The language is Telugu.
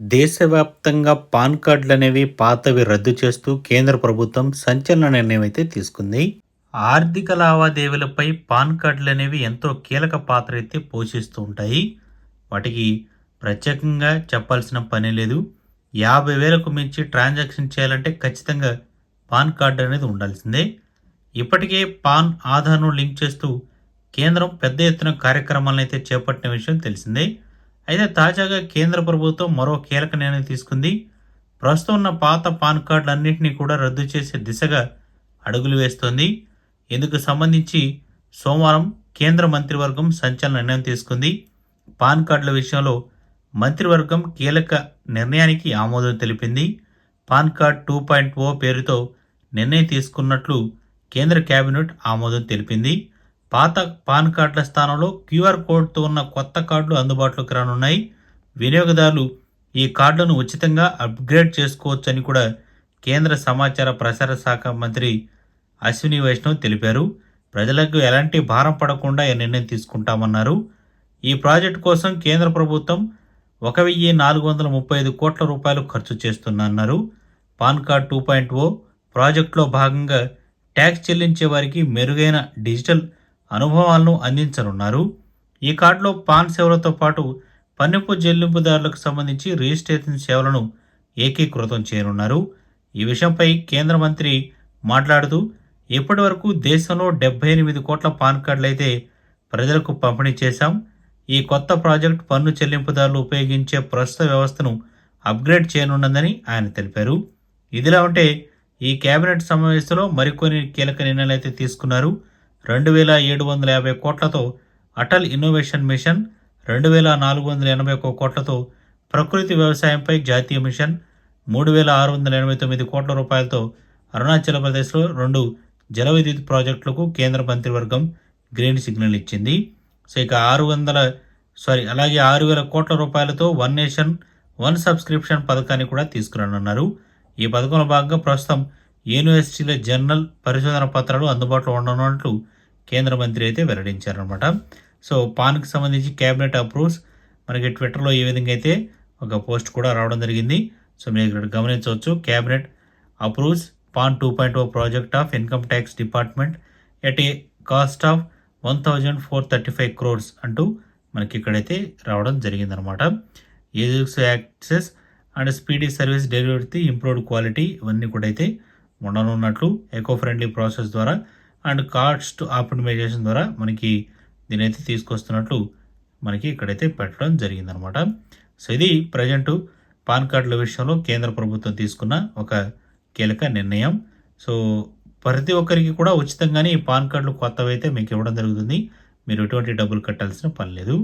దేశవ్యాప్తంగా పాన్ కార్డులు అనేవి పాతవి రద్దు చేస్తూ కేంద్ర ప్రభుత్వం సంచలన నిర్ణయం అయితే తీసుకుంది. ఆర్థిక లావాదేవీలపై పాన్ కార్డులు అనేవి ఎంతో కీలక పాత్ర అయితే పోషిస్తూ ఉంటాయి. వాటికి ప్రత్యేకంగా చెప్పాల్సిన పని లేదు. యాభై వేలకు మించి ట్రాన్సాక్షన్ చేయాలంటే ఖచ్చితంగా పాన్ కార్డు అనేది ఉండాల్సిందే. ఇప్పటికే పాన్ ఆధార్ను లింక్ చేస్తూ కేంద్రం పెద్ద ఎత్తున కార్యక్రమాలను అయితే చేపట్టిన విషయం తెలిసిందే. అయితే తాజాగా కేంద్ర ప్రభుత్వం మరో కీలక నిర్ణయం తీసుకుంది. ప్రస్తుతం ఉన్న పాత పాన్ కార్డులన్నింటినీ కూడా రద్దు చేసే దిశగా అడుగులు వేస్తోంది. ఇందుకు సంబంధించి సోమవారం కేంద్ర మంత్రివర్గం సంచలన నిర్ణయం తీసుకుంది. పాన్ కార్డుల విషయంలో మంత్రివర్గం కీలక నిర్ణయానికి ఆమోదం తెలిపింది. PAN card two point O పేరుతో నిర్ణయం తీసుకున్నట్లు కేంద్ర కేబినెట్ ఆమోదం తెలిపింది. పాత పాన్ కార్డుల స్థానంలో క్యూఆర్ కోడ్తో ఉన్న కొత్త కార్డులు అందుబాటులోకి రానున్నాయి. వినియోగదారులు ఈ కార్డులను ఉచితంగా అప్గ్రేడ్ చేసుకోవచ్చని కూడా కేంద్ర సమాచార ప్రసార శాఖ మంత్రి అశ్విని వైష్ణవ్ తెలిపారు. ప్రజలకు ఎలాంటి భారం పడకుండా ఈ నిర్ణయం తీసుకుంటామన్నారు. ఈ ప్రాజెక్టు కోసం కేంద్ర ప్రభుత్వం ఒక వెయ్యి నాలుగు వందల ముప్పై ఐదు కోట్ల రూపాయలు ఖర్చు చేస్తుందన్నారు. PAN card two point O ప్రాజెక్టులో భాగంగా ట్యాక్స్ చెల్లించే వారికి మెరుగైన డిజిటల్ అనుభవాలను అందించనున్నారు. ఈ కార్డులో పాన్ సేవలతో పాటు పన్నుపు చెల్లింపుదారులకు సంబంధించి రిజిస్ట్రేషన్ సేవలను ఏకీకృతం చేయనున్నారు. ఈ విషయంపై కేంద్ర మంత్రి మాట్లాడుతూ ఇప్పటి వరకు దేశంలో డెబ్బై ఎనిమిది కోట్ల పాన్ కార్డులు అయితే ప్రజలకు పంపిణీ చేశాం. ఈ కొత్త ప్రాజెక్ట్ పన్ను చెల్లింపుదారులు ఉపయోగించే ప్రస్తుత వ్యవస్థను అప్గ్రేడ్ చేయనున్నదని ఆయన తెలిపారు. ఇదిలా ఉంటే ఈ కేబినెట్ సమావేశంలో మరికొన్ని కీలక నిర్ణయాలు అయితే తీసుకున్నారు. రెండు వేల ఏడు వందల యాభై కోట్లతో అటల్ ఇన్నోవేషన్ మిషన్ రెండు వేల నాలుగు వందల ఎనభై ఒక్క కోట్లతో ప్రకృతి వ్యవసాయంపై జాతీయ మిషన్ మూడు వేల ఆరు వందల ఎనభై తొమ్మిది కోట్ల రూపాయలతో అరుణాచల్ ప్రదేశ్లో రెండు జల విద్యుత్ ప్రాజెక్టులకు కేంద్ర మంత్రివర్గం గ్రీన్ సిగ్నల్ ఇచ్చింది. సో ఇక ఆరు వందల సారీ అలాగే ఆరు వేల కోట్ల రూపాయలతో వన్ నేషన్ వన్ సబ్స్క్రిప్షన్ పథకాన్ని కూడా తీసుకురానున్నారు. ఈ పథకంలో భాగంగా ప్రస్తుతం యూనివర్సిటీల జర్నల్ పరిశోధన పత్రాలు అందుబాటులో ఉండనున్నట్లు కేంద్ర మంత్రి అయితే వెల్లడించారనమాట సో పాన్కి సంబంధించి క్యాబినెట్ అప్రూవ్స్. మనకి ట్విట్టర్లో ఏ విధంగా అయితే ఒక పోస్ట్ కూడా రావడం జరిగింది. సో మీరు ఇక్కడ గమనించవచ్చు cabinet approves PAN two point O project of income tax department at a cost of one thousand four thirty five crores అంటూ మనకి ఇక్కడైతే రావడం జరిగిందనమాట use access and speedy service delivery improved quality ఇవన్నీ కూడా అయితే ఉండనున్నట్లు ఎకో ఫ్రెండ్లీ ప్రాసెస్ ద్వారా అండ్ కార్డ్స్ టు ఆప్టిమైజేషన్ ద్వారా మనకి దీనైతే తీసుకొస్తున్నట్లు మనకి ఇక్కడైతే పెట్టడం జరిగిందనమాట. సో ఇది ప్రజెంటు పాన్ కార్డుల విషయంలో కేంద్ర ప్రభుత్వం తీసుకున్న ఒక కీలక నిర్ణయం. సో ప్రతి ఒక్కరికి కూడా ఉచితంగానే ఈ పాన్ కార్డులు కొత్తవి అయితే మీకు ఇవ్వడం జరుగుతుంది. మీరు ఎటువంటి డబ్బులు కట్టాల్సిన పని లేదు.